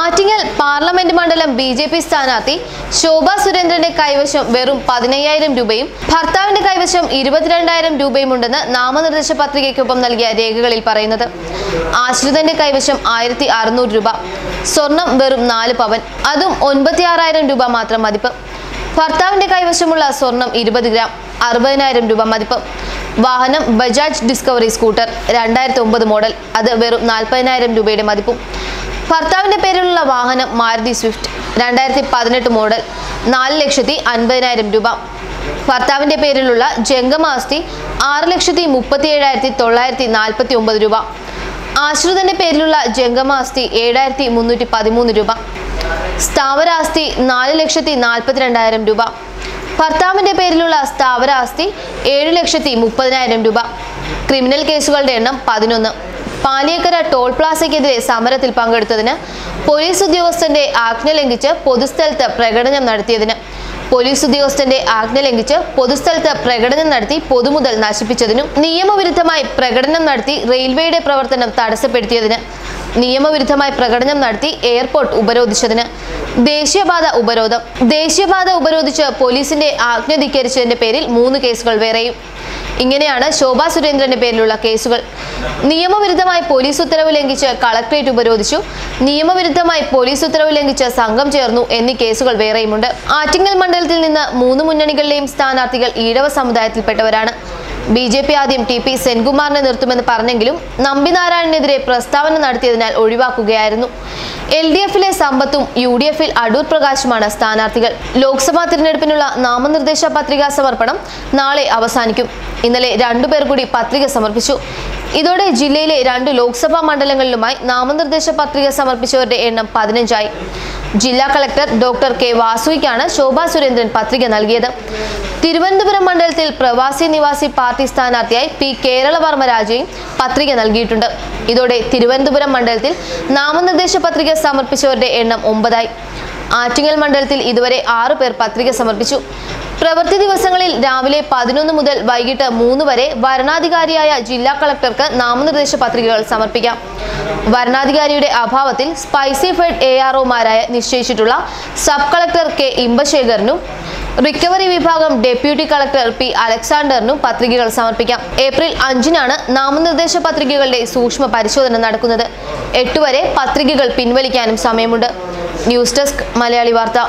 Attingal parliament മണ്ഡലം B J P സ്ഥാനാർത്ഥി ശോഭ സുരേന്ദ്രന്റെ കൈവശം വെറും പതിനയ്യായിരം രൂപയും ഭർത്താവിന്റെ കൈവശം ഇരുപത്തിരണ്ടായിരം രൂപയും ഉണ്ടെന്ന് നാമനിർദ്ദേശ പത്രികയ്ക്കൊപ്പം നൽകിയ രേഖകളിൽ പറയുന്നത്. ആശ്രിതന്റെ കൈവശം ആയിരത്തി അറുന്നൂറ് രൂപ സ്വർണം വെറും നാല് പവൻ അതും ഒൻപത്തി ആറായിരം രൂപ മാത്രം മതിപ്പ്. ഭർത്താവിന്റെ കൈവശമുള്ള സ്വർണം ഇരുപത് ഗ്രാം അറുപതിനായിരം രൂപ മതിപ്പ്. വാഹനം ബജാജ് ഡിസ്കവറി സ്കൂട്ടർ രണ്ടായിരത്തി ഒമ്പത് മോഡൽ അത് വെറും നാൽപ്പതിനായിരം രൂപയുടെ മതിപ്പും. ഭർത്താവിന്റെ പേരിലുള്ള വാഹനം മാരുതി സ്വിഫ്റ്റ് രണ്ടായിരത്തി പതിനെട്ട് മോഡൽ നാല് ലക്ഷത്തി അൻപതിനായിരം രൂപ. ഭർത്താവിന്റെ പേരിലുള്ള ജംഗമാസ്തി ആറ് ലക്ഷത്തി മുപ്പത്തി ഏഴായിരത്തി തൊള്ളായിരത്തി നാൽപ്പത്തി ഒമ്പത് രൂപ. ആശ്രിതന്റെ പേരിലുള്ള ജംഗമാസ്തി ഏഴായിരത്തി മുന്നൂറ്റി പതിമൂന്ന് രൂപ. സ്ഥാവരാസ്തി നാല് ലക്ഷത്തി നാൽപ്പത്തിരണ്ടായിരം രൂപ. ഭർത്താവിന്റെ പേരിലുള്ള സ്ഥാവരാസ്തി ഏഴ് ലക്ഷത്തി മുപ്പതിനായിരം രൂപ. ക്രിമിനൽ കേസുകളുടെ എണ്ണം പതിനൊന്ന്. പാലിയക്കര ടോൾ പ്ലാസയ്ക്കെതിരെ സമരത്തിൽ പങ്കെടുത്തതിന് പോലീസ് ഉദ്യോഗസ്ഥന്റെ ആജ്ഞ ലംഘിച്ച് പൊതുസ്ഥലത്ത് പ്രകടനം നടത്തിയതിന്. പോലീസ് ഉദ്യോഗസ്ഥന്റെ ആജ്ഞ ലംഘിച്ച് പൊതുസ്ഥലത്ത് പ്രകടനം നടത്തി പൊതുമുതൽ നശിപ്പിച്ചതിനും നിയമവിരുദ്ധമായി പ്രകടനം നടത്തി റെയിൽവേയുടെ പ്രവർത്തനം തടസ്സപ്പെടുത്തിയതിന്. നിയമവിരുദ്ധമായി പ്രകടനം നടത്തി എയർപോർട്ട് ഉപരോധിച്ചതിന്. ദേശീയപാത ഉപരോധം. ദേശീയപാത ഉപരോധിച്ച് പോലീസിന്റെ ആജ്ഞ ധിക്കരിച്ചതിന്റെ പേരിൽ മൂന്ന് കേസുകൾ വേറെയും. ഇങ്ങനെയാണ് ശോഭാ സുരേന്ദ്രന്റെ പേരിലുള്ള കേസുകൾ. നിയമവിരുദ്ധമായി പോലീസ് ഉത്തരവ് ലംഘിച്ച് കളക്ട്രേറ്റ് ഉപരോധിച്ചു. നിയമവിരുദ്ധമായി പോലീസ് ഉത്തരവ് ലംഘിച്ച് സംഘം ചേർന്നു എന്നീ കേസുകൾ വേറെയുമുണ്ട്. ആറ്റിങ്ങൽ മണ്ഡലത്തിൽ നിന്ന് മൂന്ന് മുന്നണികളിലെയും സ്ഥാനാർത്ഥികൾ ഈഴവ സമുദായത്തിൽപ്പെട്ടവരാണ്. ബി ജെ പി ആദ്യം ടി പി സെൻകുമാറിനെ നിർത്തുമെന്ന് പറഞ്ഞെങ്കിലും നമ്പിനാരായണനെതിരെ പ്രസ്താവന നടത്തിയതിനാൽ ഒഴിവാക്കുകയായിരുന്നു. എൽ ഡി എഫിലെ സമ്പത്തും യു ഡി എഫിൽ അടൂർ പ്രകാശുമാണ് സ്ഥാനാർത്ഥികൾ. ലോക്സഭാ തിരഞ്ഞെടുപ്പിനുള്ള നാമനിർദ്ദേശ പത്രികാ സമർപ്പണം നാളെ അവസാനിക്കും. ഇന്നലെ രണ്ടുപേർ കൂടി പത്രിക സമർപ്പിച്ചു. ഇതോടെ ജില്ലയിലെ രണ്ട് ലോക്സഭാ മണ്ഡലങ്ങളിലുമായി നാമനിർദ്ദേശ പത്രിക സമർപ്പിച്ചവരുടെ എണ്ണം പതിനഞ്ചായി. ജില്ലാ കളക്ടർ ഡോക്ടർ കെ വാസുവിക്കാണ് ശോഭാ സുരേന്ദ്രൻ പത്രിക നൽകിയത്. തിരുവനന്തപുരം മണ്ഡലത്തിൽ പ്രവാസി നിവാസി പാർട്ടി സ്ഥാനാർത്ഥിയായി പി കേരളവർമ്മ രാജയും പത്രിക നൽകിയിട്ടുണ്ട്. ഇതോടെ തിരുവനന്തപുരം മണ്ഡലത്തിൽ നാമനിർദ്ദേശ പത്രിക സമർപ്പിച്ചവരുടെ എണ്ണം ഒമ്പതായി. ആറ്റിങ്ങൽ മണ്ഡലത്തിൽ ഇതുവരെ ആറു പേർ പത്രിക സമർപ്പിച്ചു. പ്രവൃത്തി ദിവസങ്ങളിൽ രാവിലെ പതിനൊന്ന് മുതൽ വൈകിട്ട് മൂന്ന് വരെ വരണാധികാരിയായ ജില്ലാ കളക്ടർക്ക് നാമനിർദ്ദേശ പത്രികകൾ സമർപ്പിക്കാം. വരണാധികാരിയുടെ അഭാവത്തിൽ സ്പൈസി ഫെഡ് എ ആർ ഒമാരായ നിശ്ചയിച്ചിട്ടുള്ള സബ് കളക്ടർ കെ ഇമ്പശേഖരനും റിക്കവറി വിഭാഗം ഡെപ്യൂട്ടി കളക്ടർ പി അലക്സാണ്ടറിനും പത്രികകൾ സമർപ്പിക്കാം. ഏപ്രിൽ അഞ്ചിനാണ് നാമനിർദ്ദേശ പത്രികകളുടെ സൂക്ഷ്മ പരിശോധന നടക്കുന്നത്. എട്ടുവരെ പത്രികകൾ പിൻവലിക്കാനും സമയമുണ്ട്. ന്യൂസ് ഡെസ്ക് മലയാളി വാർത്ത.